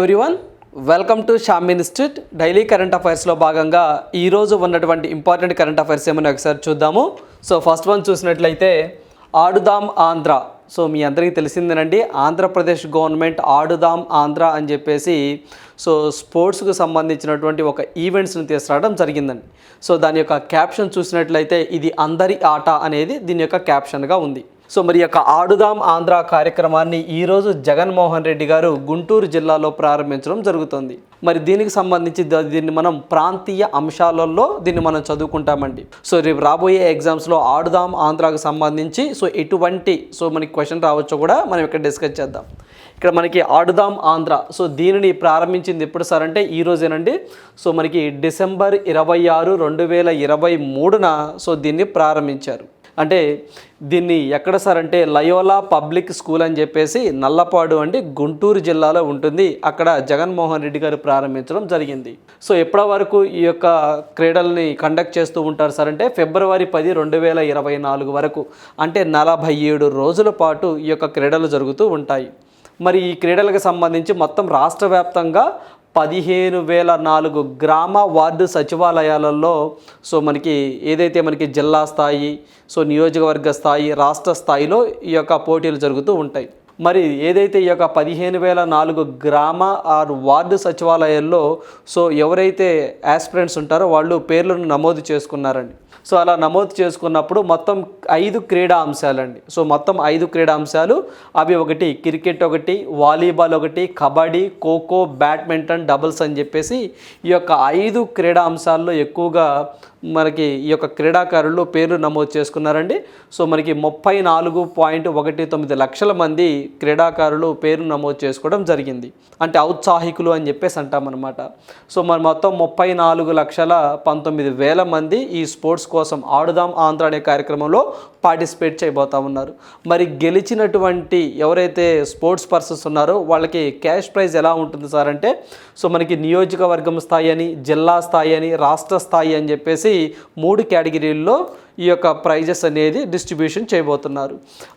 Everyone welcome to Sham institute daily current అఫైర్స్లో భాగంగా ఈరోజు ఉన్నటువంటి ఇంపార్టెంట్ కరెంట్ అఫైర్స్ ఏమైనా ఒకసారి చూద్దాము. సో ఫస్ట్ వన్ చూసినట్లయితే ఆడుదాం ఆంధ్ర. సో మీ అందరికీ తెలిసిందేనండి ఆంధ్రప్రదేశ్ గవర్నమెంట్ ఆడుదాం ఆంధ్ర అని చెప్పేసి సో స్పోర్ట్స్కు సంబంధించినటువంటి ఒక ఈవెంట్స్ని తీసుకురావడం జరిగిందండి. సో దాని యొక్క క్యాప్షన్ చూసినట్లయితే ఇది అందరి ఆట అనేది దీని యొక్క క్యాప్షన్గా ఉంది. సో మరి యొక్క ఆడుదాం ఆంధ్ర కార్యక్రమాన్ని ఈరోజు జగన్మోహన్ రెడ్డి గారు గుంటూరు జిల్లాలో ప్రారంభించడం జరుగుతుంది. మరి దీనికి సంబంధించి ద- దీన్ని మనం ప్రాంతీయ అంశాలలో దీన్ని మనం చదువుకుంటామండి. సో రేపు రాబోయే ఎగ్జామ్స్లో ఆడుదాం ఆంధ్రాకు సంబంధించి సో ఎటువంటి సో మనకి క్వశ్చన్ రావచ్చో కూడా మనం ఇక్కడ డిస్కస్ చేద్దాం. ఇక్కడ మనకి ఆడుదాం ఆంధ్ర సో దీనిని ప్రారంభించింది ఎప్పుడు సార్ అంటే ఈ రోజేనండి. సో మనకి డిసెంబర్ ఇరవై ఆరు రెండు వేల ఇరవై మూడున సో దీన్ని ప్రారంభించారు. అంటే దీన్ని ఎక్కడ సార్ అంటే లయోలా పబ్లిక్ స్కూల్ అని చెప్పేసి నల్లపాడు అంటే గుంటూరు జిల్లాలో ఉంటుంది. అక్కడ జగన్మోహన్ రెడ్డి గారు ప్రారంభించడం జరిగింది. సో ఎప్పటి వరకు ఈ యొక్క క్రీడల్ని కండక్ట్ చేస్తూ ఉంటారు సార్ అంటే ఫిబ్రవరి పది రెండు వేల ఇరవై నాలుగు వరకు. అంటే నలభై ఏడు రోజుల పాటు ఈ యొక్క క్రీడలు జరుగుతూ ఉంటాయి. మరి ఈ క్రీడలకు సంబంధించి మొత్తం రాష్ట్ర వ్యాప్తంగా పదిహేను వేల నాలుగు గ్రామ వార్డు సచివాలయాలలో సో మనకి ఏదైతే మనకి జిల్లా స్థాయి సో నియోజకవర్గ స్థాయి రాష్ట్ర స్థాయిలో ఈ యొక్క పోటీలు జరుగుతూ ఉంటాయి. మరి ఏదైతే ఈ యొక్క పదిహేను వేల నాలుగు గ్రామ ఆర్ వార్డు సచివాలయాల్లో సో ఎవరైతే యాస్పిరెంట్స్ ఉంటారో వాళ్ళు పేర్లను నమోదు చేసుకున్నారండి. సో అలా నమోదు చేసుకున్నప్పుడు మొత్తం ఐదు క్రీడా అంశాలండి. సో మొత్తం ఐదు క్రీడా అంశాలు అవి ఒకటి క్రికెట్ ఒకటి వాలీబాల్ ఒకటి కబడ్డీ ఖోఖో బ్యాడ్మింటన్ డబుల్స్ అని చెప్పేసి ఈ యొక్క ఐదు క్రీడా అంశాల్లో ఎక్కువగా మనకి ఈ యొక్క క్రీడాకారులు పేర్లు నమోదు చేసుకున్నారండి. సో మనకి ముప్పై నాలుగు పాయింట్ ఒకటి తొమ్మిది లక్షల మంది క్రీడాకారులు పేరు నమోదు చేసుకోవడం జరిగింది. అంటే ఔత్సాహికులు అని చెప్పేసి అంటామన్నమాట. సో మరి మొత్తం ముప్పై నాలుగు లక్షల పంతొమ్మిది వేల మంది ఈ స్పోర్ట్స్ కోసం ఆడుదాం ఆంధ్ర అనే కార్యక్రమంలో పార్టిసిపేట్ చేయబోతా ఉన్నారు. మరి గెలిచినటువంటి ఎవరైతే స్పోర్ట్స్ పర్సన్స్ ఉన్నారో వాళ్ళకి క్యాష్ ప్రైజ్ ఎలా ఉంటుంది సార్ అంటే సో మనకి నియోజకవర్గం స్థాయి అని జిల్లా స్థాయి అని రాష్ట్ర స్థాయి అని చెప్పేసి మూడు కేటగిరీల్లో ఈ యొక్క ప్రైజెస్ అనేది డిస్ట్రిబ్యూషన్ చేయబోతున్నారు.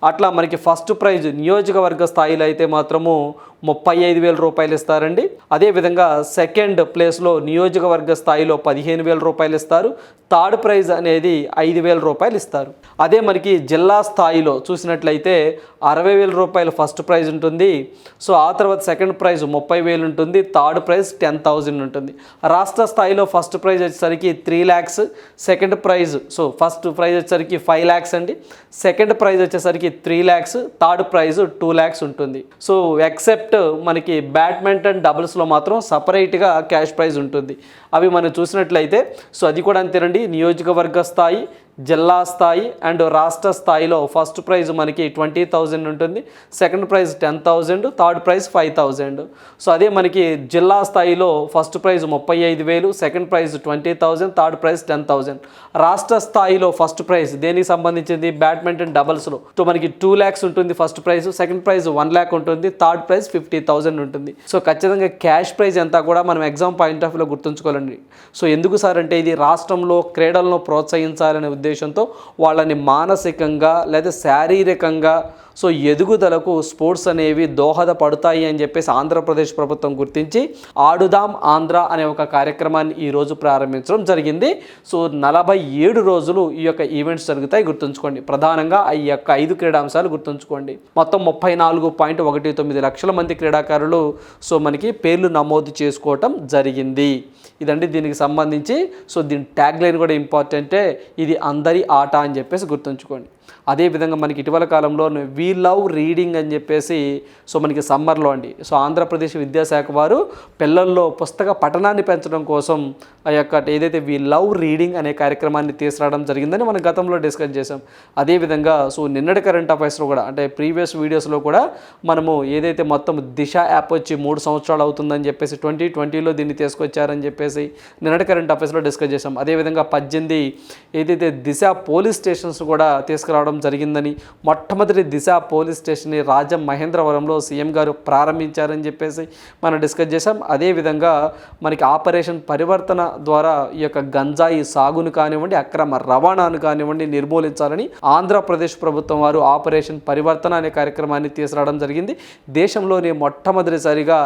అట్లా మనకి ఫస్ట్ ప్రైజ్ నియోజకవర్గ స్థాయిలో అయితే మాత్రము ముప్పై ఐదు వేల రూపాయలు ఇస్తారండి. అదేవిధంగా సెకండ్ ప్లేస్లో నియోజకవర్గ స్థాయిలో పదిహేను వేల రూపాయలు ఇస్తారు. థర్డ్ ప్రైజ్ అనేది ఐదు వేల రూపాయలు ఇస్తారు. అదే మనకి జిల్లా స్థాయిలో చూసినట్లయితే అరవై వేల రూపాయలు ఫస్ట్ ప్రైజ్ ఉంటుంది. సో ఆ తర్వాత సెకండ్ ప్రైజ్ ముప్పై వేలు ఉంటుంది. థర్డ్ ప్రైజ్ టెన్ థౌజండ్ ఉంటుంది. రాష్ట్ర స్థాయిలో ఫస్ట్ ప్రైజ్ వచ్చేసరికి three lakhs. Second prize so first prize వచ్చేసరికి ఫైవ్ ల్యాక్స్ అండి. సెకండ్ ప్రైజ్ వచ్చేసరికి three lakhs third prize two lakhs ఉంటుంది. సో ఎక్సెప్ట్ మనకి బ్యాడ్మింటన్ డబుల్స్లో మాత్రం సపరేట్గా క్యాష్ ప్రైజ్ ఉంటుంది. అవి మనం చూసినట్లయితే సో అది కూడా అంతేనండి. నియోజకవర్గ స్థాయి జిల్లా స్థాయి అండ్ రాష్ట్ర స్థాయిలో ఫస్ట్ ప్రైజ్ మనకి ట్వంటీ థౌజండ్ ఉంటుంది. Second prize ten thousand third prize five thousand. So అదే మనకి జిల్లా స్థాయిలో ఫస్ట్ ప్రైజ్ ముప్పై ఐదు వేలు second prize twenty thousand third prize ten thousand. రాష్ట్ర స్థాయిలో ఫస్ట్ ప్రైజ్ దేనికి సంబంధించింది? బ్యాడ్మింటన్ డబల్స్లో సో మనకి టూ ల్యాక్స్ ఉంటుంది first prize second prize one lakh ఉంటుంది థర్డ్ ప్రైజ్ ఫిఫ్టీ థౌజండ్ ఉంటుంది. సో ఖచ్చితంగా క్యాష్ ప్రైజ్ అంతా కూడా మనం ఎగ్జామ్ పాయింట్ ఆఫ్ వ్యూలో గుర్తుంచుకోవాలండి. సో ఎందుకు సార్ అంటే ఇది రాష్ట్రంలో క్రీడలను ప్రోత్సహించాలనే ఉద్దేశంతో వాళ్ళని మానసికంగా లేదా శారీరకంగా సో ఎదుగుదలకు స్పోర్ట్స్ అనేవి దోహదపడతాయి అని చెప్పేసి ఆంధ్రప్రదేశ్ ప్రభుత్వం గుర్తించి ఆడుదాం ఆంధ్ర అనే ఒక కార్యక్రమాన్ని ఈరోజు ప్రారంభించడం జరిగింది. సో నలభై ఏడు రోజులు ఈ యొక్క ఈవెంట్స్ జరుగుతాయి గుర్తుంచుకోండి. ప్రధానంగా ఈ యొక్క ఐదు క్రీడాంశాలు గుర్తుంచుకోండి. మొత్తం ముప్పై నాలుగు పాయింట్ ఒకటి తొమ్మిది లక్షల మంది క్రీడాకారులు సో మనకి పేర్లు నమోదు చేసుకోవటం జరిగింది. ఇదండి దీనికి సంబంధించి. సో దీని ట్యాగ్ లైన్ కూడా ఇంపార్టెంటే ఇది అందరి ఆట అని చెప్పేసి గుర్తుంచుకోండి. అదేవిధంగా మనకి ఇటీవల కాలంలో వీ లవ్ రీడింగ్ అని చెప్పేసి సో మనకి సమ్మర్లో అండి. సో ఆంధ్రప్రదేశ్ విద్యాశాఖ వారు పిల్లల్లో పుస్తక పఠనాన్ని పెంచడం కోసం ఆ యొక్క ఏదైతే వీ లవ్ రీడింగ్ అనే కార్యక్రమాన్ని తీసుకురావడం జరిగిందని మనం గతంలో డిస్కస్ చేసాం అదేవిధంగా సో నిన్నటి కరెంట్ అఫైర్స్లో కూడా అంటే ప్రీవియస్ వీడియోస్లో కూడా మనము ఏదైతే మొత్తం దిశ యాప్ వచ్చి మూడు సంవత్సరాలు అవుతుందని చెప్పేసి ట్వంటీ ట్వంటీలో దీన్ని తీసుకొచ్చారని చెప్పేసి నిన్నటి కరెంట్ అఫైర్స్లో డిస్కస్ చేసాం అదేవిధంగా పద్దెనిమిది ఏదైతే దిశ పోలీస్ స్టేషన్స్ కూడా తీసుకురావడం తీసుకురావడం జరిగిందని మొట్టమొదటి దిశ పోలీస్ స్టేషన్ని రాజం మహేంద్రవరంలో సీఎం గారు ప్రారంభించారని చెప్పేసి మనం డిస్కస్ చేసాం అదేవిధంగా మనకి ఆపరేషన్ పరివర్తన ద్వారా ఈ యొక్క గంజాయి సాగును కానివ్వండి అక్రమ రవాణాను కానివ్వండి నిర్మూలించాలని ఆంధ్రప్రదేశ్ ప్రభుత్వం వారు ఆపరేషన్ పరివర్తన అనే కార్యక్రమాన్ని తీసుకురావడం జరిగింది. దేశంలోనే మొట్టమొదటిసారిగా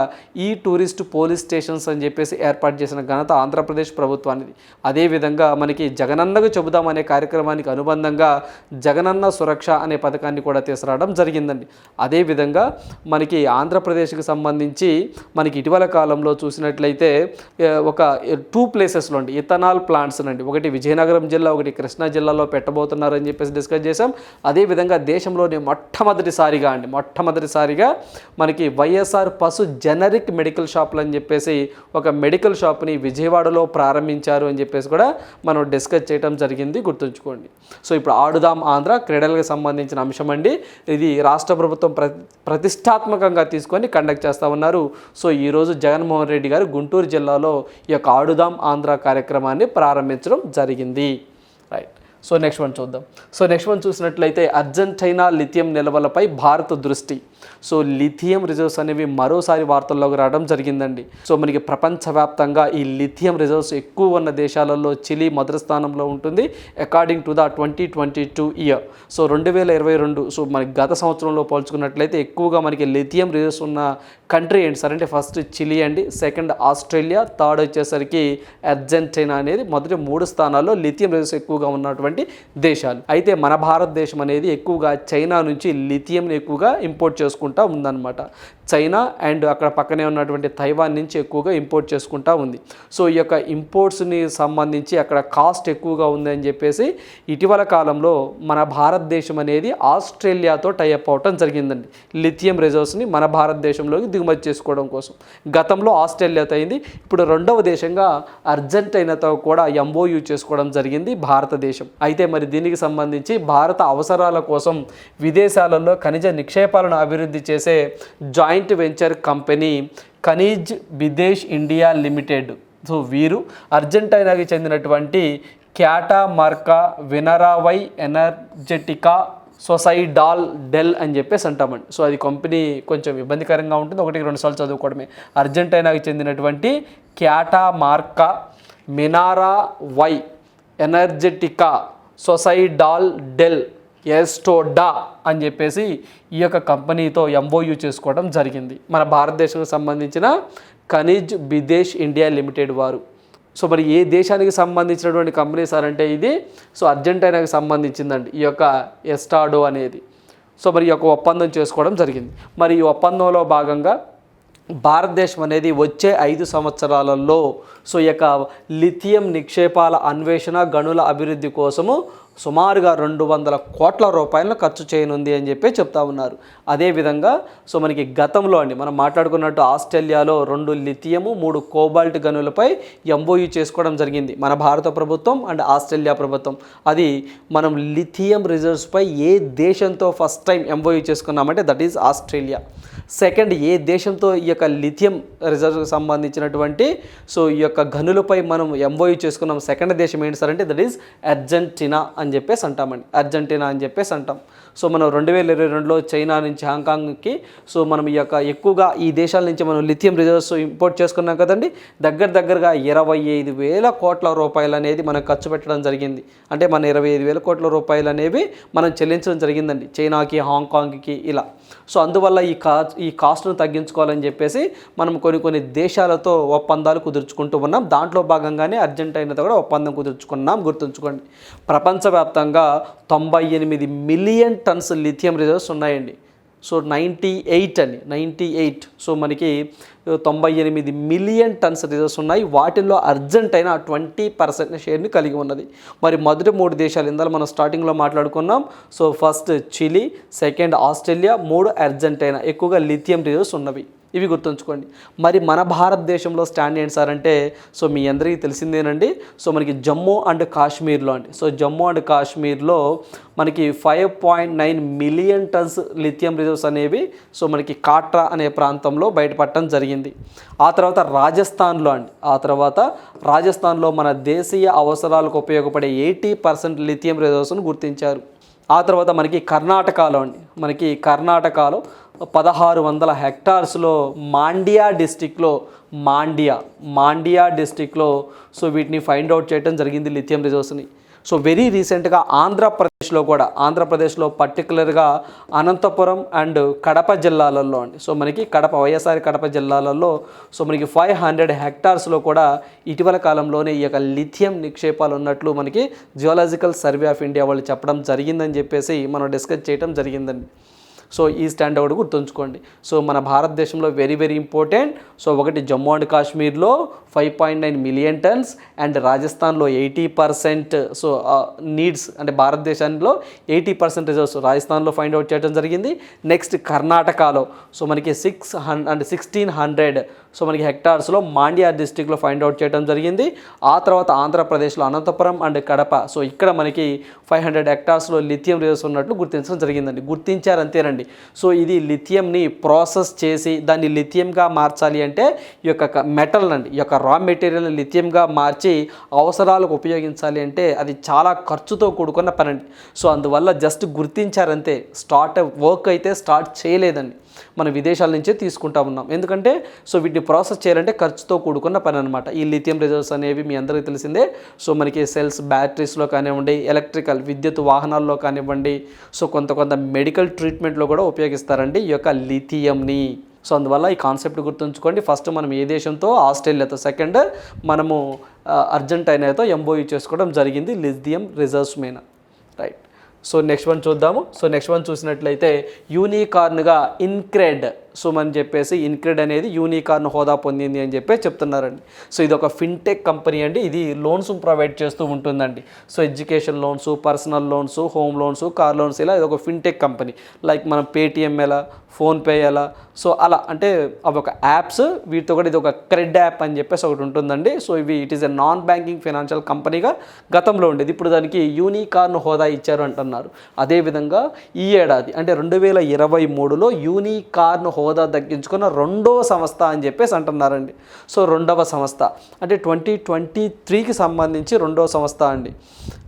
ఈ టూరిస్ట్ పోలీస్ స్టేషన్స్ అని చెప్పేసి ఏర్పాటు చేసిన ఘనత ఆంధ్రప్రదేశ్ ప్రభుత్వానికి అదేవిధంగా మనకి జగనన్నకు చెబుదాం అనే కార్యక్రమానికి అనుబంధంగా జగనన్న సురక్ష అనే పథకాన్ని కూడా తీసుకురావడం జరిగిందండి. అదేవిధంగా మనకి ఆంధ్రప్రదేశ్కి సంబంధించి మనకి ఇటీవల కాలంలో చూసినట్లయితే ఒక టూ ప్లేసెస్లో అండి ఇథనాల్ ప్లాంట్స్ అండి ఒకటి విజయనగరం జిల్లా ఒకటి కృష్ణా జిల్లాలో పెట్టబోతున్నారని చెప్పేసి డిస్కస్ చేసాం అదేవిధంగా దేశంలోనే మొట్టమొదటిసారిగా అండి మొట్టమొదటిసారిగా మనకి వైఎస్ఆర్ పశు జనరిక్ మెడికల్ షాపులు అని చెప్పేసి ఒక మెడికల్ షాప్ని విజయవాడలో ప్రారంభించారు అని చెప్పేసి కూడా మనం డిస్కస్ చేయడం జరిగింది గుర్తుంచుకోండి. సో ఇప్పుడు ఆడుదాం ఆంధ్ర క్రీడలకు సంబంధించిన అంశం అండి. ఇది రాష్ట్ర ప్రభుత్వం ప్ర ప్రతిష్టాత్మకంగా తీసుకొని కండక్ట్ చేస్తూ ఉన్నారు. సో ఈరోజు జగన్మోహన్ రెడ్డి గారు గుంటూరు జిల్లాలో ఈ యొక్క ఆడుదాం ఆంధ్ర కార్యక్రమాన్ని ప్రారంభించడం జరిగింది. రైట్ సో నెక్స్ట్ వన్ చూద్దాం. సో నెక్స్ట్ వన్ చూసినట్లయితే అర్జెంటైనా లిథియం నిల్వలపై భారత్ దృష్టి. సో లిథియం రిజర్వ్స్ అనేవి మరోసారి వార్తల్లోకి రావడం జరిగిందండి. సో మనకి ప్రపంచవ్యాప్తంగా ఈ లిథియం రిజర్వ్స్ ఎక్కువ ఉన్న దేశాలలో చిలీ మొదటి స్థానంలో ఉంటుంది. According to the twenty twenty two year so రెండు వేల ఇరవై రెండు సో మనకి గత సంవత్సరంలో పోల్చుకున్నట్లయితే ఎక్కువగా మనకి లిథియం రిజర్వ్స్ ఉన్న కంట్రీ ఏంటి సార్? అంటే ఫస్ట్ చిలీ అండి సెకండ్ ఆస్ట్రేలియా థర్డ్ వచ్చేసరికి అర్జెంటీనా అనేది మొదటి మూడు స్థానాల్లో లిథియం రిజర్వ్స్ ఎక్కువగా ఉన్నటువంటి దేశాలు. అయితే మన భారతదేశం అనేది ఎక్కువగా చైనా నుంచి లిథియంని ఎక్కువగా ఇంపోర్ట్ చేసుకుంటా ఉందన్నమాట. చైనా అండ్ అక్కడ పక్కనే ఉన్నటువంటి తైవాన్ నుంచి ఎక్కువగా ఇంపోర్ట్ చేసుకుంటా ఉంది. సో ఈ యొక్క ఇంపోర్ట్స్ని సంబంధించి అక్కడ కాస్ట్ ఎక్కువగా ఉందని చెప్పేసి ఇటీవల కాలంలో మన భారతదేశం అనేది ఆస్ట్రేలియాతో టైఅప్ అవటం జరిగిందండి. లిథియం రిజర్వ్స్ని మన భారతదేశంలోకి దిగుమతి చేసుకోవడం కోసం. గతంలో ఆస్ట్రేలియాతో అయింది. ఇప్పుడు రెండవ దేశంగా అర్జెంటైనాతో కూడా ఎంఓయూ చేసుకోవడం జరిగింది భారతదేశం. అయితే మరి దీనికి సంబంధించి భారత అవసరాల కోసం విదేశాలలో ఖనిజ నిక్షేపాలను అభివృద్ధి చేసే joint venture company Khanij Videsh India limited. So వీరు అర్జెంటైనాకి చెందినటువంటి క్యాటా మార్కా వినరావై ఎనర్జెటికా సొసైడాల్ డెల్ అని చెప్పేసి అంటామండి. సో అది కంపెనీ కొంచెం ఇబ్బందికరంగా ఉంటుంది. ఒకటి రెండు సార్లు చదువుకోవడమే. అర్జెంటైనాకి చెందినటువంటి Catamarca Minera y Energetica Sociedad del Estado అని చెప్పేసి ఈ యొక్క కంపెనీతో ఎంఓయూ చేసుకోవడం జరిగింది. మన భారతదేశానికి సంబంధించిన ఖనిజ్ బిదేశ్ ఇండియా లిమిటెడ్ వారు. సో మరి ఏ దేశానికి సంబంధించినటువంటి కంపెనీ సార్ అంటే ఇది? సో అర్జెంటీనాకి సంబంధించిందండి ఈ యొక్క ఎస్టాడో అనేది. సో మరి ఈ యొక్క ఒప్పందం చేసుకోవడం జరిగింది. మరి ఈ ఒప్పందంలో భాగంగా భారతదేశం అనేది వచ్చే ఐదు సంవత్సరాలలో సో యొక్క లిథియం నిక్షేపాల అన్వేషణ గనుల అభివృద్ధి కోసము సుమారుగా రెండు వందల కోట్ల రూపాయలను ఖర్చు చేయనుంది అని చెప్పి చెప్తా ఉన్నారు. అదేవిధంగా సో మనకి గతంలో అండి మనం మాట్లాడుకున్నట్టు ఆస్ట్రేలియాలో రెండు లిథియము మూడు కోబాల్ట్ గనులపై ఎంఓయూ చేసుకోవడం జరిగింది. మన భారత ప్రభుత్వం అండ్ ఆస్ట్రేలియా ప్రభుత్వం. అది మనం లిథియం రిజర్వ్స్పై ఏ దేశంతో ఫస్ట్ టైం ఎంఓయూ చేసుకున్నామంటే దట్ ఈజ్ ఆస్ట్రేలియా. సెకండ్ ఏ దేశంతో ఈ యొక్క లిథియం రిజర్వ్కి సంబంధించినటువంటి సో ఈ యొక్క గనులపై మనం ఎంఓయూ చేసుకున్నాం. సెకండ్ దేశం ఏంటి సార్ అంటే దట్ ఈస్ అర్జెంటీనా అని చెప్పేసి అంటామండి. అర్జెంటీనా అని చెప్పేసి అంటాం. సో మనం రెండు వేల ఇరవై రెండులో చైనా నుంచి హాంకాంగ్కి సో మనం ఈ యొక్క ఎక్కువగా ఈ దేశాల నుంచి మనం లిథియం రిజర్వ్స్ ఇంపోర్ట్ చేసుకున్నాం కదండి దగ్గర దగ్గరగా ఇరవై ఐదు వేల కోట్ల రూపాయలు అనేది మనం ఖర్చు పెట్టడం జరిగింది. అంటే మన ఇరవై ఐదు వేల కోట్ల రూపాయలు అనేవి మనం చెల్లించడం జరిగిందండి చైనాకి హాంకాంగ్కి ఇలా. సో అందువల్ల ఈ కా ఈ కాస్ట్ను తగ్గించుకోవాలని చెప్పేసి మనం కొన్ని కొన్ని దేశాలతో ఒప్పందాలు కుదుర్చుకుంటూ ఉన్నాం. దాంట్లో భాగంగానే అర్జెంటీనాతో కూడా ఒప్పందం కుదుర్చుకున్నాం గుర్తుంచుకోండి. ప్రపంచవ్యాప్తంగా తొంభై ఎనిమిది మిలియన్ టన్స్ లిథియం రిజర్వ్స్ ఉన్నాయండి. సో నైంటీ ఎయిట్ అని నైంటీ ఎయిట్. సో మనకి తొంభై ఎనిమిది మిలియన్ టన్స్ రిజర్వ్స్ ఉన్నాయి. వాటిల్లో అర్జెంటైనా ట్వంటీ పర్సెంట్ షేర్ని కలిగి ఉన్నది. మరి మొదటి మూడు దేశాలు ఇందాక మనం స్టార్టింగ్లో మాట్లాడుకున్నాం. So first Chile second Australia మూడు అర్జెంటైనా. ఎక్కువగా లిథియం రిజర్వ్స్ ఉన్నవి. ఇవి గుర్తుంచుకోండి. మరి మన భారతదేశంలో స్టాండ్ ఏంటి సార్ అంటే సో మీ అందరికీ తెలిసిందేనండి. సో మనకి జమ్మూ అండ్ కాశ్మీర్లో అండి. సో జమ్మూ అండ్ కాశ్మీర్లో మనకి five point nine million tons lithium reserves అనేవి సో మనకి కాట్రా అనే ప్రాంతంలో బయటపడటం జరిగింది. ఆ తర్వాత రాజస్థాన్లో అండి. ఆ తర్వాత రాజస్థాన్లో మన దేశీయ అవసరాలకు ఉపయోగపడే ఎయిటీ పర్సెంట్ లిథియం రిజర్వ్స్ను గుర్తించారు. ఆ తర్వాత మనకి కర్ణాటకలో అండి. మనకి కర్ణాటకలో పదహారు వందల హెక్టార్స్లో మాండియా డిస్టిక్లో మాండియా మాండియా డిస్టిక్లో. సో వీటిని ఫైండ్ అవుట్ చేయడం జరిగింది లిథియం రిజర్వ్స్ని సో వెరీ రీసెంట్గా ఆంధ్రప్రదేశ్లో కూడా ఆంధ్రప్రదేశ్లో పర్టికులర్గా అనంతపురం అండ్ కడప జిల్లాలలో అండి. సో మనకి కడప వైఎస్ఆర్ కడప జిల్లాలలో సో మనకి ఫైవ్ హండ్రెడ్ హెక్టార్స్లో కూడా ఇటీవల కాలంలోనే ఈ యొక్క లిథియం నిక్షేపాలు ఉన్నట్లు మనకి జియోలాజికల్ సర్వే ఆఫ్ ఇండియా వాళ్ళు చెప్పడం జరిగిందని చెప్పేసి మనం డిస్కస్ చేయడం జరిగిందండి. సో ఈ స్టాండ్ ఒకటి గుర్తుంచుకోండి. సో మన భారతదేశంలో వెరీ వెరీ ఇంపార్టెంట్ సో ఒకటి జమ్మూ అండ్ కాశ్మీర్లో five point nine million tons and రాజస్థాన్లో ఎయిటీ పర్సెంట్ సో నీడ్స్ అంటే భారతదేశంలో ఎయిటీ పర్సెంట్ రిజర్వ్స్ రాజస్థాన్లో ఫైండ్ అవుట్ చేయడం జరిగింది. నెక్స్ట్ కర్ణాటకలో సో మనకి six hundred and sixteen hundred so మనకి హెక్టార్స్లో మాండ్యా డిస్టిక్లో ఫైండ్ అవుట్ చేయడం జరిగింది. ఆ తర్వాత ఆంధ్రప్రదేశ్లో అనంతపురం అండ్ కడప. సో ఇక్కడ మనకి ఫైవ్ హండ్రెడ్ హెక్టార్స్లో లిథియం రిజర్వ్స్ ఉన్నట్లు గుర్తించడం జరిగిందండి. గుర్తించారంతేనండి. అండి సో ఇది లిథియంని ప్రాసెస్ చేసి దాన్ని లిథియంగా మార్చాలి అంటే ఈ యొక్క మెటల్ అండి ఈ యొక్క రా మెటీరియల్ని లిథియంగా మార్చి అవసరాలకు ఉపయోగించాలి అంటే అది చాలా ఖర్చుతో కూడుకున్న పని అండి సో అందువల్ల జస్ట్ గుర్తించారంతే. స్టార్ట్ వర్క్ అయితే స్టార్ట్ చేయలేదండి. మనం విదేశాల నుంచే తీసుకుంటా ఉన్నాం. ఎందుకంటే సో వీటిని ప్రాసెస్ చేయాలంటే ఖర్చుతో కూడుకున్న పని అనమాట ఈ లిథియం రిజర్వ్స్ అనేవి మీ అందరికీ తెలిసిందే. సో మనకి సెల్స్ బ్యాటరీస్లో కానివ్వండి ఎలక్ట్రికల్ విద్యుత్ వాహనాల్లో కానివ్వండి సో కొంత కొంత మెడికల్ ట్రీట్మెంట్లో కూడా ఉపయోగిస్తారండి ఈ యొక్క లిథియంని. సో అందువల్ల ఈ కాన్సెప్ట్ గుర్తుంచుకోండి. ఫస్ట్ మనం ఏ దేశంతో? ఆస్ట్రేలియాతో. సెకండ్ మనము అర్జెంటైనాతో ఎంబోయూ చేసుకోవడం జరిగింది లిథియం రిజర్వ్స్ మీద. రైట్. సో నెక్స్ట్ వన్ చూద్దాము. సో నెక్స్ట్ వన్ చూసినట్లయితే యూనికార్న్గా ఇన్క్రెడ్ సో అని చెప్పేసి ఇన్క్రెడ్ అనేది యూనికార్న్ హోదా పొందింది అని చెప్పి చెప్తున్నారండి. సో ఇది ఒక ఫిన్టెక్ కంపెనీ అండి. ఇది లోన్స్ ప్రొవైడ్ చేస్తూ ఉంటుందండి. So education loans personal loans home loans car loans ఇలా ఇది ఒక ఫిన్టెక్ కంపెనీ లైక్ మనం పేటిఎం ఎలా ఫోన్పే ఎలా సో అలా అంటే అవి ఒక యాప్స్ వీటితో కూడా ఇది ఒక క్రెడ్ యాప్ అని చెప్పేసి ఒకటి ఉంటుందండి. సో ఇవి it is a non banking financial కంపెనీగా గతంలో ఉండేది. ఇప్పుడు దానికి యూనికార్న్ హోదా ఇచ్చారు అంటున్నారు. అదేవిధంగా ఈ ఏడాది అంటే రెండు వేల ఇరవై మూడులో యూనికార్న్ హోదా హోదా దక్కించుకున్న రెండవ సంస్థ అని చెప్పేసి అంటున్నారండి. సో రెండవ సంస్థ. అంటే ట్వంటీ ట్వంటీ త్రీకి సంబంధించి రెండవ సంస్థ అండి.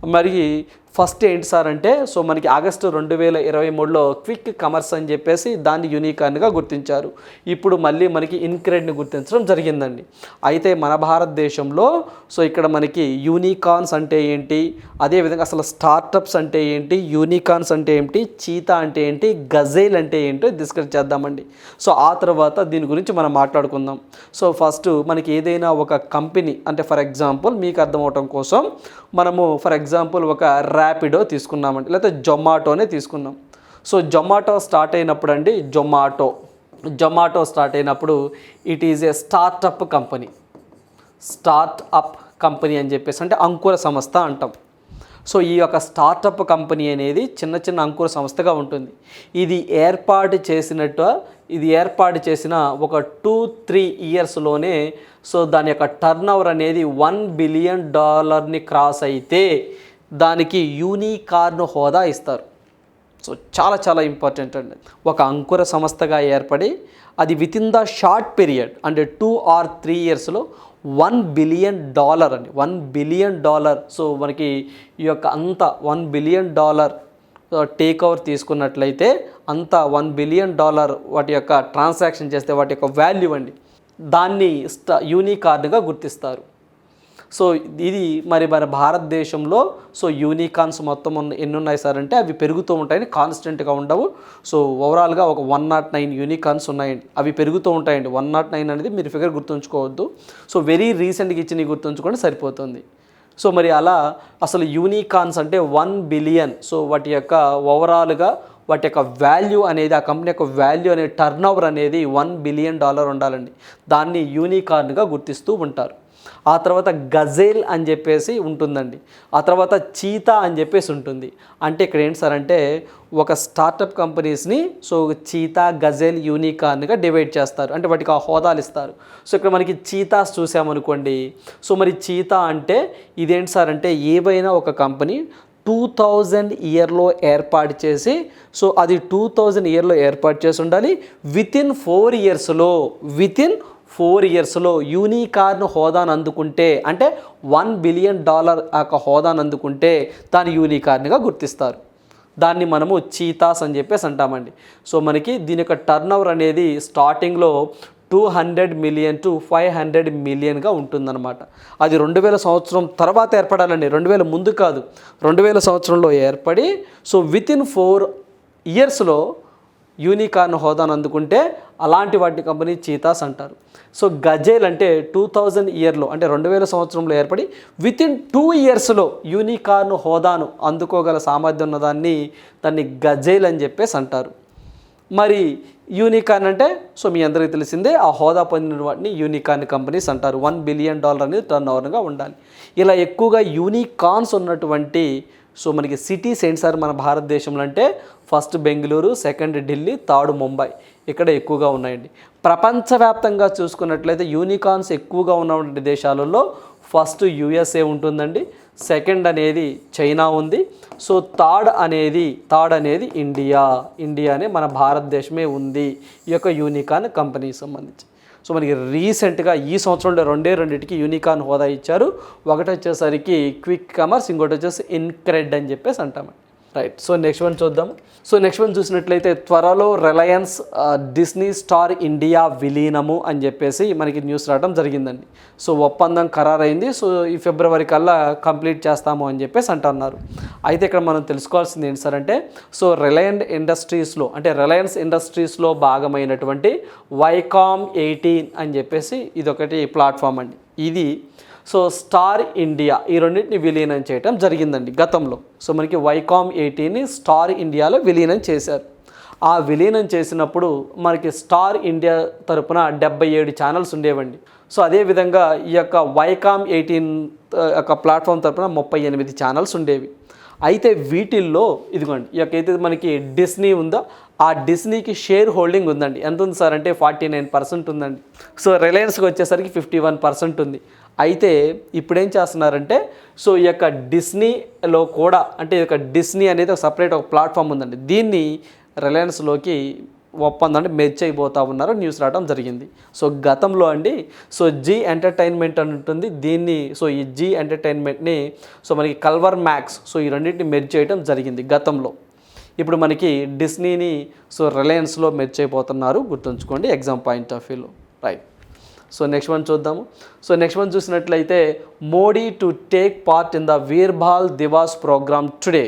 మరి ఫస్ట్ ఏంటి సార్ అంటే సో మనకి ఆగస్టు రెండు వేల ఇరవై మూడులో క్విక్ కమర్స్ అని చెప్పేసి దాన్ని యూనికార్న్గా గుర్తించారు. ఇప్పుడు మళ్ళీ మనకి ఇన్క్రెడ్ని గుర్తించడం జరిగిందండి. అయితే మన భారతదేశంలో సో ఇక్కడ మనకి యూనికార్న్స్ అంటే ఏంటి అదేవిధంగా అసలు స్టార్టప్స్ అంటే ఏంటి యూనికార్న్స్ అంటే ఏంటి చీతా అంటే ఏంటి గజేల్ అంటే ఏంటో డిస్కస్ చేద్దామండి. సో ఆ తర్వాత దీని గురించి మనం మాట్లాడుకుందాం. సో ఫస్ట్ మనకి ఏదైనా ఒక కంపెనీ అంటే ఫర్ ఎగ్జాంపుల్ మీకు అర్థమవటం కోసం మనము ఫర్ ఎగ్జాంపుల్ ఒక ర్యాపిడో తీసుకున్నామండి లేకపోతే జొమాటోనే తీసుకున్నాం. సో జొమాటో స్టార్ట్ అయినప్పుడు అండి జొమాటో జొమాటో స్టార్ట్ అయినప్పుడు it is a startup company start up company అని చెప్పేసి అంటే అంకుర సంస్థ అంటాం. సో ఈ యొక్క స్టార్టప్ కంపెనీ అనేది చిన్న చిన్న అంకుర సంస్థగా ఉంటుంది. ఇది ఏర్పాటు చేసినట్టు ఇది ఏర్పాటు చేసిన ఒక టూ త్రీ ఇయర్స్లోనే సో దాని యొక్క టర్న్ ఓవర్ అనేది వన్ బిలియన్ డాలర్ని క్రాస్ అయితే దానికి యూనికార్న్ హోదా ఇస్తారు. సో చాలా చాలా ఇంపార్టెంట్ అండి. ఒక అంకుర సంస్థగా ఏర్పడి అది within the short period అంటే టూ ఆర్ త్రీ ఇయర్స్లో వన్ బిలియన్ డాలర్ అండి. వన్ బిలియన్ డాలర్ సో మనకి ఈ యొక్క అంత one billion dollar take over తీసుకున్నట్లయితే అంత వన్ బిలియన్ డాలర్ వాటి యొక్క ట్రాన్సాక్షన్ చేస్తే వాటి యొక్క వాల్యూ అండి. దాన్ని స్ట యూనికార్డ్గా గుర్తిస్తారు. సో ఇది మరి మన భారతదేశంలో సో యూనికాన్స్ మొత్తం ఎన్ని ఉన్నాయి సార్ అంటే అవి పెరుగుతూ ఉంటాయని కాన్స్టెంట్గా ఉండవు. సో ఓవరాల్గా ఒక వన్ నాట్ నైన్ యూనికాన్స్ ఉన్నాయండి అవి పెరుగుతూ ఉంటాయండి. వన్ నాట్ నైన్ అనేది మీరు ఫిగర్ గుర్తుంచుకోవద్దు. సో వెరీ రీసెంట్గా ఇచ్చినవి గుర్తుంచుకోండి సరిపోతుంది. సో మరి అలా అసలు యూనికాన్స్ అంటే వన్ బిలియన్. సో వాటి యొక్క ఓవరాల్గా వాటి యొక్క వాల్యూ అనేది ఆ కంపెనీ యొక్క వాల్యూ అనే టర్న్ ఓవర్ అనేది వన్ బిలియన్ డాలర్ ఉండాలండి. దాన్ని యూనికార్న్గా గుర్తిస్తూ ఉంటారు. ఆ తర్వాత గజేల్ అని చెప్పేసి ఉంటుందండి. ఆ తర్వాత చీతా అని చెప్పేసి ఉంటుంది. అంటే ఇక్కడ ఏంటి సార్ అంటే ఒక స్టార్టప్ కంపెనీస్ని సో చీతా గజేల్ యూనికార్న్గా డివైడ్ చేస్తారు. అంటే వాటికి ఆ హోదాలు ఇస్తారు. సో ఇక్కడ మనకి చీతాస్ చూసామనుకోండి. సో మరి చీతా అంటే ఇదేంటి సార్ అంటే ఏవైనా ఒక కంపెనీ టూ థౌజండ్ ఇయర్లో ఏర్పాటు చేసి సో అది టూ థౌజండ్ ఇయర్లో ఏర్పాటు చేసి ఉండాలి. వితిన్ ఫోర్ ఇయర్స్లో వితిన్ ఫోర్ ఇయర్స్లో యూనికార్న్ హోదాను అందుకుంటే అంటే వన్ బిలియన్ డాలర్ యొక్క హోదాను అందుకుంటే దాన్ని యూనికార్న్గా గుర్తిస్తారు. దాన్ని మనము చీతాస్ అని చెప్పేసి అంటామండి. సో మనకి దీని యొక్క టర్న్ ఓవర్ అనేది స్టార్టింగ్లో two hundred million to five hundred మిలియన్గా ఉంటుందన్నమాట. అది రెండు వేల సంవత్సరం తర్వాత ఏర్పడాలండి. రెండు వేల ముందు కాదు. రెండు వేల సంవత్సరంలో ఏర్పడి సో విత్ ఇన్ ఫోర్ ఇయర్స్లో యూనికార్న్ హోదాను అందుకుంటే అలాంటి వాటి కంపెనీ చీతాస్ అంటారు. సో గజేల్ అంటే టూ థౌజండ్ ఇయర్లో అంటే రెండు వేల సంవత్సరంలో ఏర్పడి విత్ ఇన్ టూ ఇయర్స్లో యూనికార్న్ హోదాను అందుకోగల సామర్థ్యం ఉన్నదాన్ని దాన్ని గజేల్ అని చెప్పేసి అంటారు. మరి యూనికార్న్ అంటే సో మీ అందరికీ తెలిసిందే ఆ హోదా పొందిన వాటిని యూనికార్న్ కంపెనీస్ అంటారు. వన్ బిలియన్ డాలర్ అనేది టర్న్ ఓవర్గా ఉండాలి. ఇలా ఎక్కువగా యూనికార్న్స్ ఉన్నటువంటి సో మనకి సిటీస్ ఏంటి సార్ మన భారతదేశంలో అంటే first Bengaluru second Delhi third Mumbai ఇక్కడ ఎక్కువగా ఉన్నాయండి. ప్రపంచవ్యాప్తంగా చూసుకున్నట్లయితే యూనికార్న్స్ ఎక్కువగా ఉన్నటువంటి దేశాలలో ఫస్ట్ యుఎస్ఏ ఉంటుందండి. సెకండ్ అనేది చైనా ఉంది. సో థర్డ్ అనేది థర్డ్ అనేది ఇండియా. ఇండియానే మన భారతదేశమే ఉంది ఈ యొక్క యూనికాన్ కంపెనీకి సంబంధించి. సో మనకి రీసెంట్గా ఈ సంవత్సరంలో రెండే రెండింటికి యూనికాన్ హోదా ఇచ్చారు. ఒకటి వచ్చేసరికి క్విక్ కమర్స్ ఇంకోటి వచ్చేసి ఇన్క్రెడ్ అని చెప్పేసి అంటామండి. రైట్ సో నెక్స్ట్ వన్ చూద్దాం. సో నెక్స్ట్ వన్ చూసినట్లయితే త్వరలో రిలయన్స్ డిస్నీ స్టార్ ఇండియా విలీనము అని చెప్పేసి మనకి న్యూస్ రావడం జరిగిందండి. సో ఒప్పందం ఖరారైంది. సో ఈ ఫిబ్రవరి కల్లా కంప్లీట్ చేస్తాము అని చెప్పేసి అంటున్నారు. అయితే ఇక్కడ మనం తెలుసుకోవాల్సింది ఏంటి సార్ అంటే సో రిలయన్స్ ఇండస్ట్రీస్లో అంటే రిలయన్స్ ఇండస్ట్రీస్లో భాగమైనటువంటి వైకామ్ ఎయిటీన్ అని చెప్పేసి ఇదొకటి ప్లాట్ఫామ్ అండి. ఇది సో స్టార్ ఇండియా ఈ రెండింటిని విలీనం చేయటం జరిగిందండి గతంలో. సో మనకి వైకామ్ ఎయిటీని స్టార్ ఇండియాలో విలీనం చేశారు. ఆ విలీనం చేసినప్పుడు మనకి స్టార్ ఇండియా తరపున డెబ్బై ఏడు ఛానల్స్ ఉండేవండి. సో అదేవిధంగా ఈ యొక్క వైకామ్ ఎయిటీన్ యొక్క ప్లాట్ఫామ్ తరపున ముప్పై ఎనిమిది ఛానల్స్ ఉండేవి. అయితే వీటిల్లో ఇదిగోండి ఈ యొక్క అయితే మనకి డిస్నీ ఉందో ఆ డిస్నీకి షేర్ హోల్డింగ్ ఉందండి. ఎంత ఉంది సార్ అంటే ఫార్టీ నైన్ పర్సెంట్ ఉందండి. సో రిలయన్స్కి వచ్చేసరికి ఫిఫ్టీ వన్ పర్సెంట్ ఉంది. అయితే ఇప్పుడు ఏం చేస్తున్నారంటే సో ఈ యొక్క డిస్నీలో కూడా అంటే ఈ యొక్క డిస్నీ అనేది ఒక సపరేట్ ఒక ప్లాట్ఫామ్ ఉందండి. దీన్ని రిలయన్స్లోకి ఒప్పందం అంటే మెర్చ్ ఉన్నారు న్యూస్ రావడం జరిగింది. సో గతంలో అండి సో జీ ఎంటర్టైన్మెంట్ అని ఉంటుంది. దీన్ని సో ఈ జీ ఎంటర్టైన్మెంట్ని సో మనకి కల్వర్ మ్యాక్స్ సో ఈ రెండింటిని మెర్జ్ చేయడం జరిగింది గతంలో. ఇప్పుడు మనకి డిస్నీని సో రిలయన్స్లో మెర్చ్ అయిపోతున్నారు. గుర్తుంచుకోండి ఎగ్జామ్ పాయింట్ ఆఫ్ వ్యూలో. రైట్. సో నెక్స్ట్ వన్ చూద్దాము. సో నెక్స్ట్ వన్ చూసినట్లయితే Modi to take part in the వీర్భాల్ Diwas program today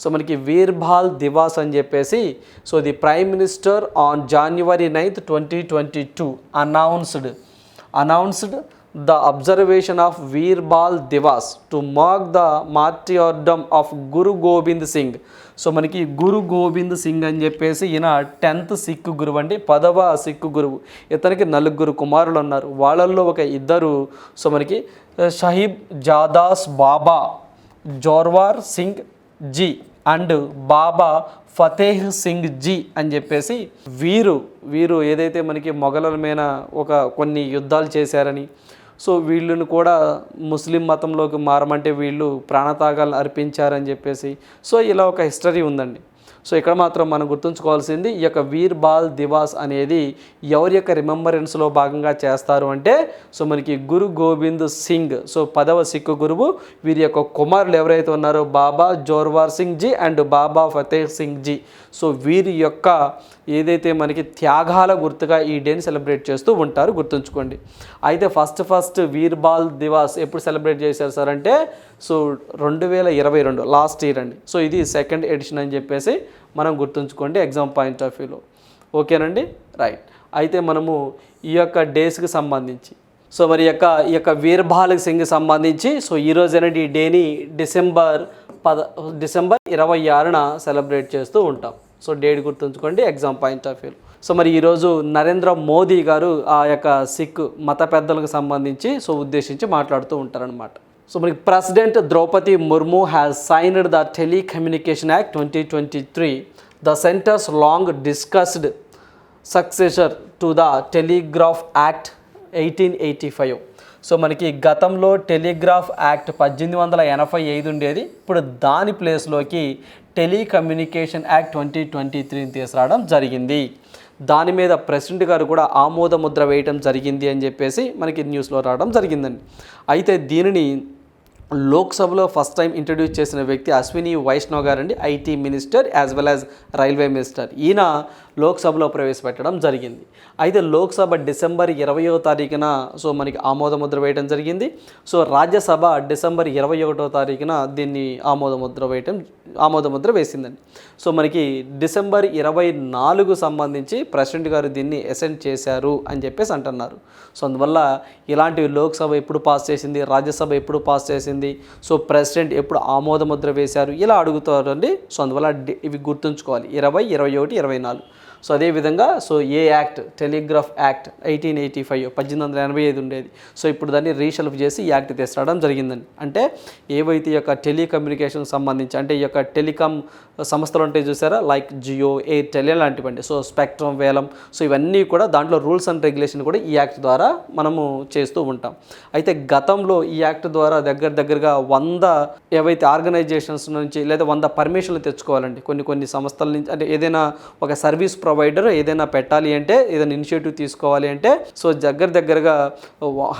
so మనకి వీర్భాల్ దివాస్ అని చెప్పేసి so the prime minister on January ninth twenty twenty two announced announced the observation of Veer Baal Diwas to mark the martyrdom of Guru Gobind Singh so మనకి గురు గోవింద్ సింగ్ అని చెప్పేసి ఈయన tenth sick గురువు అండి పదవ సిక్ గురువు. ఇతనికి నలుగురు కుమారులు ఉన్నారు. వాళ్ళల్లో ఒక ఇద్దరు సో మనకి షహీబ్ జాదాస్ బాబా జోర్వార్ సింగ్ జీ అండ్ బాబా ఫతేహ్ సింగ్ జీ అని చెప్పేసి వీరు వీరు ఏదైతే మనకి మొఘలమైన ఒక కొన్ని యుద్ధాలు చేశారని సో వీళ్ళని కూడా ముస్లిం మతంలోకి మారమంటే వీళ్ళు ప్రాణతాగాలు అర్పించారని చెప్పేసి. సో ఇలా ఒక హిస్టరీ ఉందండి. సో ఇక్కడ మాత్రం మనం గుర్తుంచుకోవాల్సింది ఈ యొక్క వీర్ బాల్ దివాస్ అనేది ఎవరి యొక్క రిమెంబరెన్స్లో భాగంగా చేస్తారు అంటే సో మనకి గురు గోవింద్ సింగ్. సో పదవ సిక్ గురువు వీరి యొక్క కుమారులు ఎవరైతే ఉన్నారో బాబా జోర్వార్ సింగ్ జీ అండ్ బాబా ఫతేహ్ సింగ్ జీ సో వీరి యొక్క ఏదైతే మనకి త్యాగాల గుర్తుగా ఈ డేని సెలబ్రేట్ చేస్తూ ఉంటారు గుర్తుంచుకోండి. అయితే ఫస్ట్ ఫస్ట్ వీర్బాల్ దివాస్ ఎప్పుడు సెలబ్రేట్ చేశారు సార్ అంటే? సో రెండు వేల ఇరవై రెండు లాస్ట్ ఇయర్ అండి. సో ఇది సెకండ్ ఎడిషన్ అని చెప్పేసి మనం గుర్తుంచుకోండి ఎగ్జామ్ పాయింట్ ఆఫ్ వ్యూలో. ఓకేనండి? రైట్. అయితే మనము ఈ యొక్క డేస్కి సంబంధించి సో మరి యొక్క ఈ యొక్క వీర్బాల్ సింగ్ సంబంధించి సో ఈ రోజు అనేది ఈ డేని డిసెంబర్ పద డిసెంబర్ ఇరవై ఆరున సెలబ్రేట్ చేస్తూ ఉంటాం. సో డేట్ గుర్తుంచుకోండి exam point of view so మరి ఈరోజు నరేంద్ర మోదీ గారు ఆ యొక్క సిక్ మత పెద్దలకు సంబంధించి సో ఉద్దేశించి మాట్లాడుతూ ఉంటారనమాట సో మనకి president Draupadi Murmu has signed the telecommunication act twenty twenty three the centre's long discussed successor to the telegraph act eighteen eighty five so మనకి గతంలో టెలిగ్రాఫ్ యాక్ట్ పద్దెనిమిది వందల ఎనభై ఐదు ఉండేది. ఇప్పుడు దాని ప్లేస్లోకి టెలికమ్యూనికేషన్ యాక్ట్ ట్వంటీ ట్వంటీ త్రీని తీసుకురావడం జరిగింది. దాని మీద ప్రెసిడెంట్ గారు కూడా ఆమోద ముద్ర వేయటం జరిగింది అని చెప్పేసి మనకి న్యూస్లో రావడం జరిగిందండి. అయితే దీనిని లోక్సభలో ఫస్ట్ టైం ఇంట్రడ్యూస్ చేసిన వ్యక్తి అశ్విని వైష్ణవ్ గారండి IT minister as well as railway minister. ఈయన లోక్సభలో ప్రవేశపెట్టడం జరిగింది. అయితే లోక్సభ డిసెంబర్ ఇరవయో తారీఖున సో మనకి ఆమోదముద్ర వేయడం జరిగింది. సో రాజ్యసభ డిసెంబర్ ఇరవై ఒకటో తారీఖున దీన్ని ఆమోదముద్ర వేయటం ఆమోదముద్ర వేసిందండి. సో మనకి డిసెంబర్ ఇరవై నాలుగు సంబంధించి ప్రెసిడెంట్ గారు దీన్ని ఎసెంట్ చేశారు అని చెప్పేసి అంటున్నారు. సో అందువల్ల ఇలాంటివి లోక్సభ ఎప్పుడు పాస్ చేసింది రాజ్యసభ ఎప్పుడు పాస్ చేసింది సో ప్రెసిడెంట్ ఎప్పుడు ఆమోదముద్ర వేశారు ఇలా అడుగుతారండి. సో అందువల్ల ఇవి గుర్తుంచుకోవాలి. ఇరవై ఇరవై ఒకటి ఇరవై నాలుగు. సో అదేవిధంగా సో ఏ act telegraph act eighteen eighty five పద్దెనిమిది వందల ఎనభై ఐదు ఉండేది. సో ఇప్పుడు దాన్ని రీషెల్ఫ్ చేసి ఈ యాక్ట్ తీసుకురావడం జరిగిందండి. అంటే ఏవైతే ఈ యొక్క టెలికమ్యూనికేషన్ సంబంధించి అంటే ఈ యొక్క టెలికాం సంస్థలు ఉంటాయి చూసారా? లైక్ జియో ఎయిర్టెల్ లాంటివండి సో స్పెక్ట్రమ్ వేలం సో ఇవన్నీ కూడా దాంట్లో రూల్స్ అండ్ రెగ్యులేషన్ కూడా ఈ యాక్ట్ ద్వారా మనము చేస్తూ ఉంటాం. అయితే గతంలో ఈ యాక్ట్ ద్వారా దగ్గర దగ్గరగా వంద ఏవైతే ఆర్గనైజేషన్స్ నుంచి లేదా వంద పర్మిషన్లు తెచ్చుకోవాలండి. కొన్ని కొన్ని సంస్థల నుంచి అంటే ఏదైనా ఒక సర్వీస్ ప్రొవైడర్ ప్రొవైడర్ ఏదైనా పెట్టాలి అంటే ఏదైనా ఇనిషియేటివ్ తీసుకోవాలి అంటే సో దగ్గర దగ్గరగా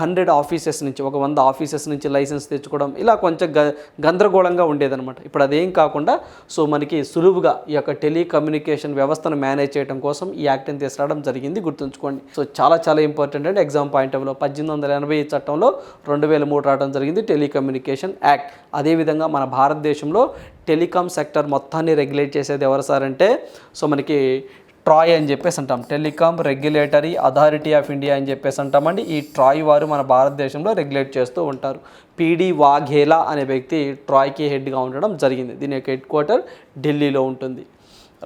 హండ్రెడ్ ఆఫీసెస్ నుంచి ఒక వంద ఆఫీసెస్ నుంచి లైసెన్స్ తెచ్చుకోవడం ఇలా కొంచెం గ గందరగోళంగా ఉండేదనమాట ఇప్పుడు అదేం కాకుండా సో మనకి సులువుగా ఈ యొక్క టెలికమ్యూనికేషన్ వ్యవస్థను మేనేజ్ చేయడం కోసం ఈ యాక్ట్ని తీసుకురావడం జరిగింది గుర్తుంచుకోండి. సో చాలా చాలా ఇంపార్టెంట్ అండి ఎగ్జామ్ పాయింట్ ఆఫ్లో పద్దెనిమిది వందల ఎనభై చట్టంలో రెండు వేల మూడు రావడం జరిగింది టెలికమ్యూనికేషన్ యాక్ట్ అదేవిధంగా మన భారతదేశంలో టెలికాం సెక్టర్ మొత్తాన్ని రెగ్యులేట్ చేసేది ఎవరు సార్ అంటే సో మనకి ట్రాయ్ అని చెప్పేసి అంటాం. Telecom regulatory authority of India అని చెప్పేసి అంటామండి. ఈ ట్రాయ్ వారు మన భారతదేశంలో రెగ్యులేట్ చేస్తూ ఉంటారు. పీడి వాఘేలా అనే వ్యక్తి ట్రాయ్కి హెడ్గా ఉండడం జరిగింది. దీని యొక్క హెడ్ క్వార్టర్ ఢిల్లీలో ఉంటుంది.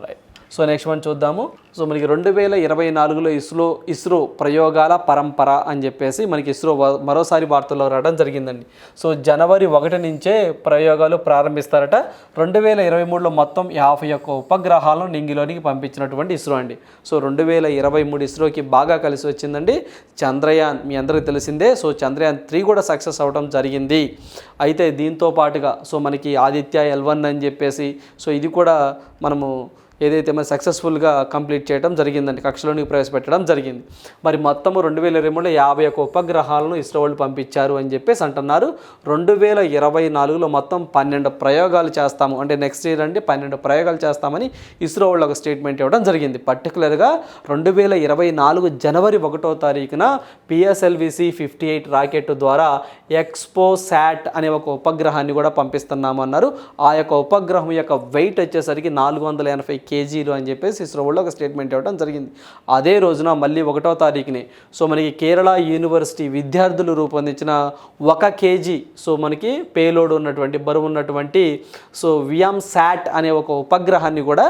రైట్. సో నెక్స్ట్ మనం చూద్దాము. సో మనకి రెండు వేల ఇరవై నాలుగులో ఇస్రో ఇస్రో ప్రయోగాల పరంపర అని చెప్పేసి మనకి ఇస్రో మరోసారి వార్తల్లో రావడం జరిగిందండి. సో జనవరి ఒకటి నుంచే ప్రయోగాలు ప్రారంభిస్తారట. రెండు వేల ఇరవై మూడులో మొత్తం యాభై ఒక్క ఉపగ్రహాలను నింగిలోనికి పంపించినటువంటి ఇస్రో అండి. సో రెండు వేల ఇరవై మూడు ఇస్రోకి బాగా కలిసి వచ్చిందండి. చంద్రయాన్ మీ అందరికీ తెలిసిందే. సో చంద్రయాన్ త్రీ కూడా సక్సెస్ అవ్వడం జరిగింది. అయితే దీంతో పాటుగా సో మనకి ఆదిత్య ఎల్వన్ అని చెప్పేసి సో ఇది కూడా మనము ఏదైతే మరి సక్సెస్ఫుల్గా కంప్లీట్ చేయడం జరిగిందండి కక్షలోనికి ప్రవేశపెట్టడం జరిగింది. మరి మొత్తము రెండు వేల ఇరవై మూడులో యాభై ఒక్క ఉపగ్రహాలను ఇస్రో వాళ్ళు పంపించారు అని చెప్పేసి అంటున్నారు. రెండు వేల ఇరవై నాలుగులో మొత్తం పన్నెండు ప్రయోగాలు చేస్తాము. అంటే నెక్స్ట్ ఇయర్ అండి పన్నెండు ప్రయోగాలు చేస్తామని ఇస్రో వాళ్ళు ఒక స్టేట్మెంట్ ఇవ్వడం జరిగింది. పర్టికులర్గా రెండు వేల ఇరవై నాలుగు జనవరి ఒకటో తారీఖున PSLV C fifty eight rocket ద్వారా ఎక్స్పో శాట్ అనే ఒక ఉపగ్రహాన్ని కూడా పంపిస్తున్నామన్నారు. ఆ యొక్క ఉపగ్రహం యొక్క వెయిట్ వచ్చేసరికి నాలుగు వందల ఎనభై కేజీలు అని చెప్పేసి ఇస్రో వాళ్ళు ఒక స్టేట్మెంట్ ఇవ్వడం జరిగింది. అదే రోజున మళ్ళీ ఒకటో తారీఖునే సో మనకి కేరళ యూనివర్సిటీ విద్యార్థులు రూపొందించిన ఒక కేజీ సో మనకి పేలోడ్ ఉన్నటువంటి బరువు ఉన్నటువంటి సో వియామ్ శాట్ అనే ఒక ఉపగ్రహాన్ని కూడా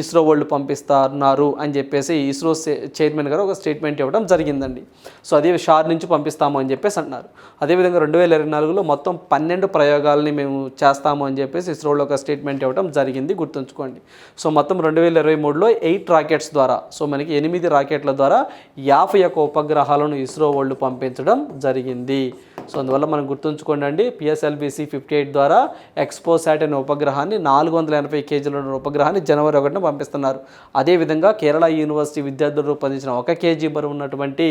ఇస్రో వాళ్ళు పంపిస్తున్నారు అని చెప్పేసి ఇస్రో చైర్మన్ గారు ఒక స్టేట్మెంట్ ఇవ్వడం జరిగిందండి. సో అదే షార్ నుంచి పంపిస్తాము అని చెప్పేసి అంటున్నారు. అదేవిధంగా రెండు వేల ఇరవై నాలుగులో మొత్తం పన్నెండు ప్రయోగాలని మేము చేస్తాము అని చెప్పేసి ఇస్రోలో ఒక స్టేట్మెంట్ ఇవ్వడం జరిగింది గుర్తుంచుకోండి. సో మొత్తం రెండు వేల ఇరవై మూడులో ఎయిట్ రాకెట్స్ ద్వారా సో మనకి ఎనిమిది రాకెట్ల ద్వారా యాభై యొక్క ఉపగ్రహాలను ఇస్రో వాళ్ళు పంపించడం జరిగింది. సో అందువల్ల మనం గుర్తుంచుకోండి అండి పిఎస్ఎల్బిసి ఫిఫ్టీ ఎయిట్ ద్వారా ఎక్స్పోసాట్ అనే ఉపగ్రహాన్ని నాలుగు వందల ఎనభై కేజీల ఉన్న ఉపగ్రహాన్ని జనవరి ఒకటిన పంపిస్తున్నారు. అదేవిధంగా కేరళ యూనివర్సిటీ విద్యార్థులు రూపొందించిన ఒక కేజీ బరువు ఉన్నటువంటి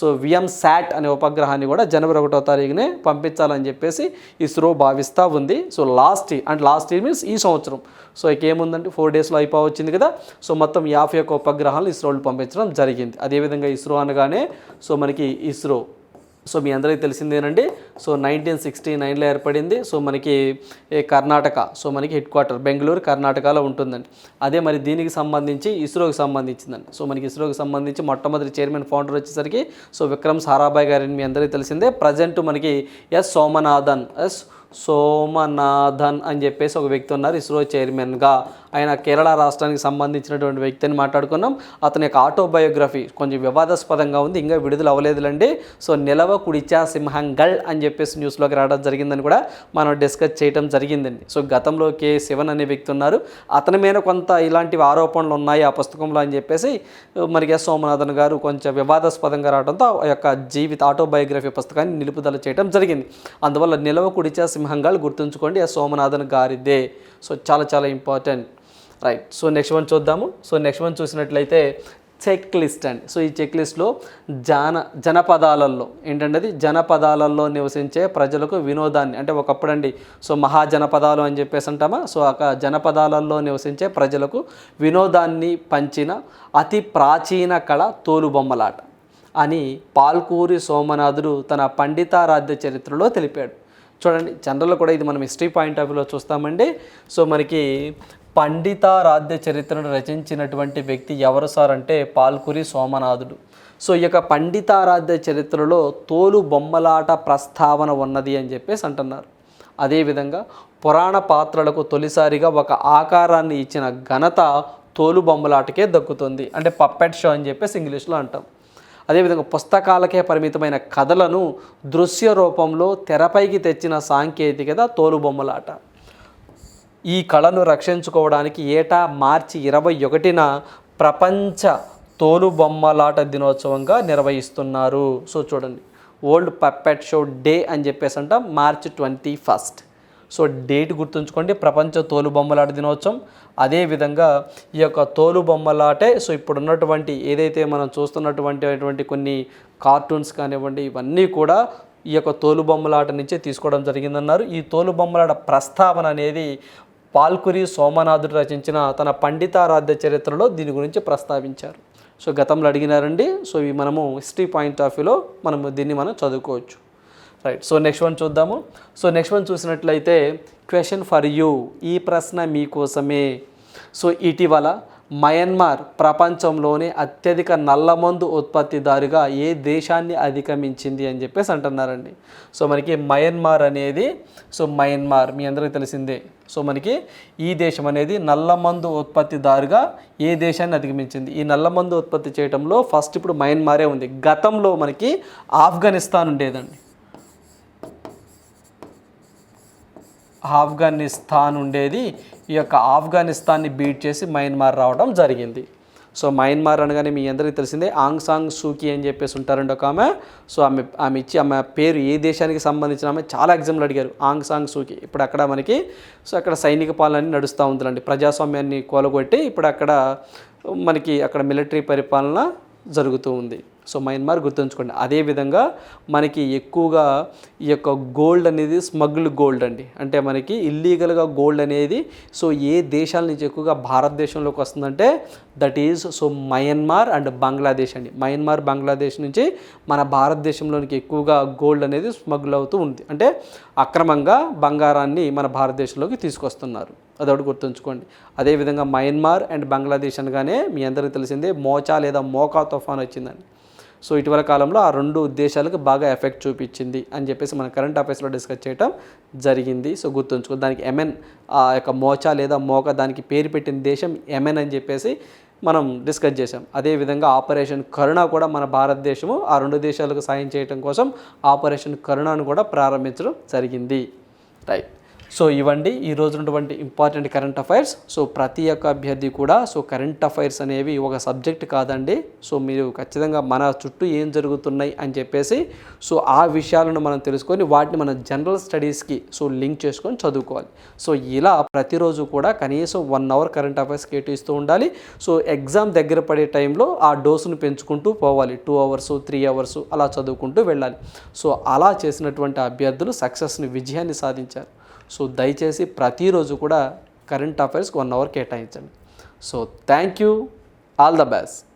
సో విఎం శాట్ అనే ఉపగ్రహాన్ని కూడా జనవరి ఒకటో తారీఖునే పంపించాలని చెప్పేసి ఇస్రో భావిస్తూ ఉంది. So last and last year means ఈ సంవత్సరం. సో ఇక ఏముందంటే ఫోర్ డేస్లో అయిపోవచ్చింది కదా. సో మొత్తం యాభై ఒక్క ఉపగ్రహాలు ఇస్రోలు పంపించడం జరిగింది. అదేవిధంగా ఇస్రో అనగానే సో మనకి ఇస్రో సో మీ అందరికీ తెలిసిందేనండి సో నైన్టీన్ సిక్స్టీ నైన్లో ఏర్పడింది. సో మనకి కర్ణాటక సో మనకి హెడ్ క్వార్టర్ బెంగళూరు కర్ణాటకలో ఉంటుందండి. అదే మరి దీనికి సంబంధించి ఇస్రోకి సంబంధించిందండి. సో మనకి ఇస్రోకి సంబంధించి మొట్టమొదటి చైర్మన్ ఫౌండర్ వచ్చేసరికి సో విక్రమ్ సారాభాయ్ గారిని మీ అందరికీ తెలిసిందే. ప్రజెంట్ మనకి ఎస్ సోమనాథన్ ఎస్ సోమనాథన్ అని చెప్పేసి ఒక వ్యక్తి ఉన్నారు. ఇస్రో చైర్మన్గా. ఆయన కేరళ రాష్ట్రానికి సంబంధించినటువంటి వ్యక్తిని మాట్లాడుకున్నాం. అతని యొక్క ఆటోబయోగ్రఫీ కొంచెం వివాదాస్పదంగా ఉంది. ఇంకా విడుదల అవ్వలేదులండి. సో నిలవ కుడిచా సింహంగల్ అని చెప్పేసి న్యూస్లోకి రావడం జరిగిందని కూడా మనం డిస్కస్ చేయడం జరిగిందండి. సో గతంలో కే శివన్ అనే వ్యక్తి ఉన్నారు. అతని మీద కొంత ఇలాంటివి ఆరోపణలు ఉన్నాయి ఆ పుస్తకంలో అని చెప్పేసి మరి ఎస్ సోమనాథన్ గారు కొంచెం వివాదాస్పదంగా రావడంతో ఆ యొక్క జీవిత ఆటోబయోగ్రఫీ పుస్తకాన్ని నిలుపుదల చేయడం జరిగింది. అందువల్ల నిలవ కుడిచా సింహంగాలు గుర్తుంచుకోండి ఎస్ సోమనాథన్ గారిదే. సో చాలా చాలా important right so next one చూద్దాము. సో నెక్స్ట్ వన్ చూసినట్లయితే చెక్ లిస్ట్ అండి. సో ఈ చెక్ లిస్ట్లో జాన జనపదాలలో ఏంటంటే అది జనపదాలలో నివసించే ప్రజలకు వినోదాన్ని అంటే ఒకప్పుడు అండి సో మహాజనపదాలు అని చెప్పేసి అంటామా? సో ఆ జనపదాలలో నివసించే ప్రజలకు వినోదాన్ని పంచిన అతి ప్రాచీన కళ తోలుబొమ్మలాట అని పాల్కూరి సోమనాథుడు తన పండితారాధ్య చరిత్రలో తెలిపాడు. చూడండి జనరల్లో కూడా ఇది మనం హిస్టరీ పాయింట్ ఆఫ్ వ్యూలో చూస్తామండి. సో మనకి పండితారాధ్య చరిత్రను రచించినటువంటి వ్యక్తి ఎవరు సార్ అంటే పాల్కురి సోమనాథుడు. సో ఈ యొక్క పండితారాధ్య చరిత్రలో తోలు బొమ్మలాట ప్రస్తావన ఉన్నది అని చెప్పేసి అంటున్నారు. అదేవిధంగా పురాణ పాత్రలకు తొలిసారిగా ఒక ఆకారాన్ని ఇచ్చిన ఘనత తోలు బొమ్మలాటకే దక్కుతుంది. అంటే పప్పెట్ షో అని చెప్పేసి ఇంగ్లీష్లో అంటాం. అదేవిధంగా పుస్తకాలకే పరిమితమైన కథలను దృశ్య రూపంలో తెరపైకి తెచ్చిన సాంకేతికత తోలుబొమ్మలాట. ఈ కళను రక్షించుకోవడానికి ఏటా మార్చి ఇరవై ఒకటిన ప్రపంచ తోలుబొమ్మలాట దినోత్సవంగా నిర్వహిస్తున్నారు. సో చూడండి ఓల్డ్ పప్పెట్ షో డే అని చెప్పేసి అంట March twenty first. So date గుర్తుంచుకోండి ప్రపంచ తోలుబొమ్మలాట దినోత్సవం. అదేవిధంగా ఈ యొక్క తోలుబొమ్మలాటే సో ఇప్పుడు ఉన్నటువంటి ఏదైతే మనం చూస్తున్నటువంటి అటువంటి కొన్ని కార్టూన్స్ కానివ్వండి ఇవన్నీ కూడా ఈ యొక్క తోలుబొమ్మలాట నుంచే తీసుకోవడం జరిగిందన్నారు. ఈ తోలుబొమ్మలాట ప్రస్తావన అనేది పాల్కురి సోమనాథుడు రచించిన తన పండితారాధ్య చరిత్రలో దీని గురించి ప్రస్తావించారు. సో గతంలో అడిగినారండి సో ఇవి మనము హిస్టరీ పాయింట్ ఆఫ్ వ్యూలో మనము దీన్ని మనం చదువుకోవచ్చు. రైట్ సో నెక్స్ట్ వన్ చూద్దాము. సో నెక్స్ట్ వన్ చూసినట్లయితే క్వశ్చన్ ఫర్ యూ ఈ ప్రశ్న మీకోసమే సో ఇటీవల మయన్మార్ ప్రపంచంలోనే అత్యధిక నల్లమందు ఉత్పత్తిదారుగా ఏ దేశాన్ని అధిగమించింది అని చెప్పేసి అంటున్నారండి. సో మనకి మయన్మార్ అనేది సో మయన్మార్ మీ అందరికీ తెలిసిందే. సో మనకి ఈ దేశం అనేది నల్లమందు ఉత్పత్తిదారుగా ఏ దేశాన్ని అధిగమించింది? ఈ నల్లమందు ఉత్పత్తి చేయడంలో ఫస్ట్ ఇప్పుడు మయన్మారే ఉంది. గతంలో మనకి ఆఫ్ఘనిస్తాన్ ఉండేదండి. ఆఫ్ఘనిస్తాన్ ఉండేది. ఈ యొక్క ఆఫ్ఘనిస్తాన్ని బీట్ చేసి మయన్మార్ రావడం జరిగింది. సో మయన్మార్ అనగానే మీ అందరికీ తెలిసిందే ఆంగ్ సాంగ్ సూకి అని చెప్పేసి ఉంటారండి ఒక ఆమె. సో ఆమె ఆమె ఇచ్చి ఆమె పేరు ఏ దేశానికి సంబంధించిన ఆమె చాలా ఎగ్జామ్లు అడిగారు. ఆంగ్ సాంగ్ సూకి ఇప్పుడు అక్కడ మనకి సో అక్కడ సైనిక పాలన నడుస్తూ ఉందండి ప్రజాస్వామ్యాన్ని కోలగొట్టి ఇప్పుడు అక్కడ మనకి అక్కడ మిలిటరీ పరిపాలన జరుగుతూ ఉంది. సో మయన్మార్ గుర్తుంచుకోండి. అదేవిధంగా మనకి ఎక్కువగా ఈ యొక్క గోల్డ్ అనేది స్మగ్ల్ గోల్డ్ అండి. అంటే మనకి ఇల్లీగల్గా గోల్డ్ అనేది సో ఏ దేశాల నుంచి ఎక్కువగా భారతదేశంలోకి వస్తుందంటే that is so Myanmar and Bangladesh అండి. మయన్మార్ బంగ్లాదేశ్ నుంచి మన భారతదేశంలోనికి ఎక్కువగా గోల్డ్ అనేది స్మగ్ల్ అవుతూ ఉంది. అంటే అక్రమంగా బంగారాన్ని మన భారతదేశంలోకి తీసుకొస్తున్నారు. అదొకటి గుర్తుంచుకోండి. అదేవిధంగా మయన్మార్ అండ్ బంగ్లాదేశ్ అనగానే మీ అందరికీ తెలిసిందే మోచా లేదా మోకా తుఫాన్ వచ్చిందండి. సో ఇటీవల కాలంలో ఆ రెండు దేశాలకు బాగా ఎఫెక్ట్ చూపించింది అని చెప్పేసి మన కరెంట్ అఫైర్స్లో డిస్కస్ చేయటం జరిగింది. సో గుర్తుంచుకో దానికి ఎమెన్ ఆ యొక్క మోచా లేదా మోక దానికి పేరు పెట్టిన దేశం ఎమెన్ అని చెప్పేసి మనం డిస్కస్ చేసాం అదేవిధంగా ఆపరేషన్ కరుణ కూడా మన భారతదేశము ఆ రెండు దేశాలకు సాయం చేయడం కోసం ఆపరేషన్ కరుణను కూడా ప్రారంభించడం జరిగింది. రైట్. సో ఇవండి ఈ రోజు ఉన్నటువంటి ఇంపార్టెంట్ కరెంట్ అఫైర్స్ సో ప్రతి ఒక్క అభ్యర్థి కూడా సో కరెంట్ అఫైర్స్ అనేవి ఒక సబ్జెక్ట్ కాదండి. సో మీరు ఖచ్చితంగా మన చుట్టూ ఏం జరుగుతున్నాయి అని చెప్పేసి సో ఆ విషయాలను మనం తెలుసుకొని వాటిని మన జనరల్ స్టడీస్కి సో లింక్ చేసుకొని చదువుకోవాలి. సో ఇలా ప్రతిరోజు కూడా కనీసం వన్ అవర్ కరెంట్ అఫైర్స్ కేటాయిస్తూ ఉండాలి. సో ఎగ్జామ్ దగ్గర పడే టైంలో ఆ డోసును పెంచుకుంటూ పోవాలి. టూ అవర్స్ త్రీ అవర్స్ అలా చదువుకుంటూ వెళ్ళాలి. సో అలా చేసినటువంటి అభ్యర్థులు సక్సెస్ని విజయాన్ని సాధించారు. సో దయచేసి ప్రతిరోజు కూడా కరెంట్ అఫైర్స్కి వన్ అవర్ కేటాయించండి. So thank you all the best.